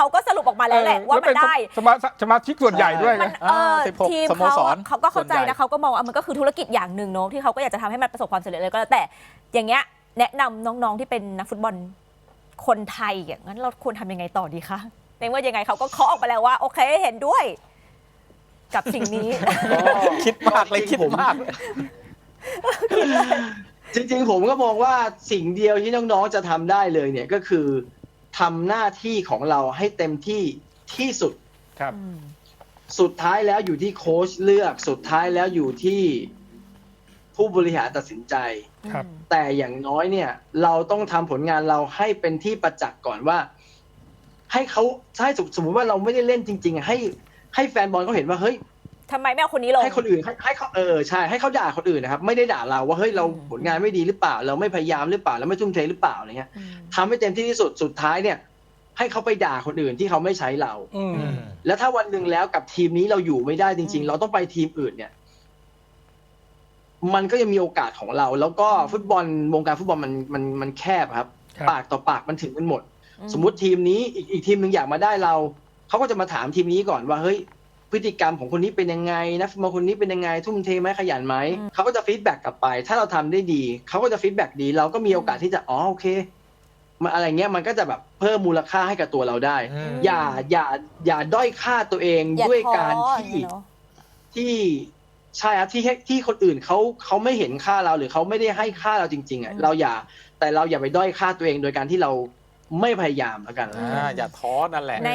เขาก็สรุปออกมาแล้วแหละเออว่าล้มัเป็นนได้สมาสมาชิกส่วนใหญ่ด้วยมัไงนเอออ่า16ทีมสโมเขาสร เขาก็เข้าใจส่วนใหญ่นะเขาก็มองว่ามันก็คือธุรกิจอย่างหนึ่งเนาะที่เขาก็อยากจะทำให้มันประสบความสำเร็จเลยก็แล้วแต่อย่างเงี้ยแนะนำน้องๆที่เป็นนักฟุตบอลคนไทยอย่างนั้นเราควรทำยังไงต่อดีคะในเมื่อยังไงเขาก็เคาะออกมาแล้วว่า โอเคเห็นด้วย กับสิ่งนี้ คิดมากเลยคิดมาก จริงๆ ผมก็มองว่าสิ่งเดียวที่น้องๆ จะทำได้เลยเนี่ยก็คือ ทำหน้าที่ของเราให้เต็มที่ที่สุด ครับสุดท้ายแล้วอยู่ที่โค้ชเลือก สุดท้ายแล้วอยู่ที่ผู้บริหารตัดสินใจ ครับ แต่อย่างน้อยเนี่ย เราต้องทำผลงานเราให้เป็นที่ประจักษ์ก่อนว่า ให้เขาให้สมสมมติว่าเราไม่ได้เล่นจริงๆอะให้ให้แฟนบอลเขาเห็นว่าเฮ้ย ทำไมไม่เอาคนนี้ลงให้คนอื่นให้ให้เขาเออใช่ให้เขาด่าคนอื่นนะครับ ไม่ได้ด่าเราว่าเฮ้ยเราอืมผลงานไม่ดีหรือเปล่า เราไม่พยายามหรือเปล่าเราไม่ทุ่มเทหรือเปล่าอะไรเงี้ยอืมทำให้เต็มที่ที่สุดสุดท้ายเนี่ย ให้เขาไปด่าคนอื่นที่เขาไม่ใช้เราอืมแล้วถ้าวันหนึ่งแล้วกับทีมนี้เราอยู่ไม่ได้จริงอืมๆเราต้องไปทีมอื่นเนี่ย มันก็ยังมีโอกาสของเรา แล้วก็ฟุตบอลวงการฟุตบอลมันมันมันแคบครับครับปากต่อปากมันถึงกันหมด สมมุติทีมนี้อีกอีกทีมหนึ่งอยากมาได้เราเขาก็จะมาถามทีมนี้ก่อนว่าเฮ้ย พฤติกรรมของคนนี้เป็นยังไงนักฟุตบอลคนนี้เป็นยังไงทุ่มเทไหมขยันไหมอืมเขาก็จะฟีดแบ็กกลับไป ถ้าเราทำได้ดีเขาก็จะฟีดแบ็กดี เราก็มีโอกาสที่จะอ๋อโอเคมาอะไรเงี้ยมันก็จะแบบเพิ่มมูลค่าให้กับตัวเราได้อืมอย่าอย่าอย่าด้อยค่าตัวเองอย่าด้วยท้อการอย่าที่งเงี้ยเนอะที่ใช่ครับที่ให้ที่คนอื่นเขาเขาไม่เห็นค่าเราหรือเขาไม่ได้ให้ค่าเราจริง ๆอะเราอย่าแต่เราอย่าไปด้อยค่าตัวเองโดยการที่เราไม่พยายามแล้วกันอ่าอย่าท้อนั่นแหละใน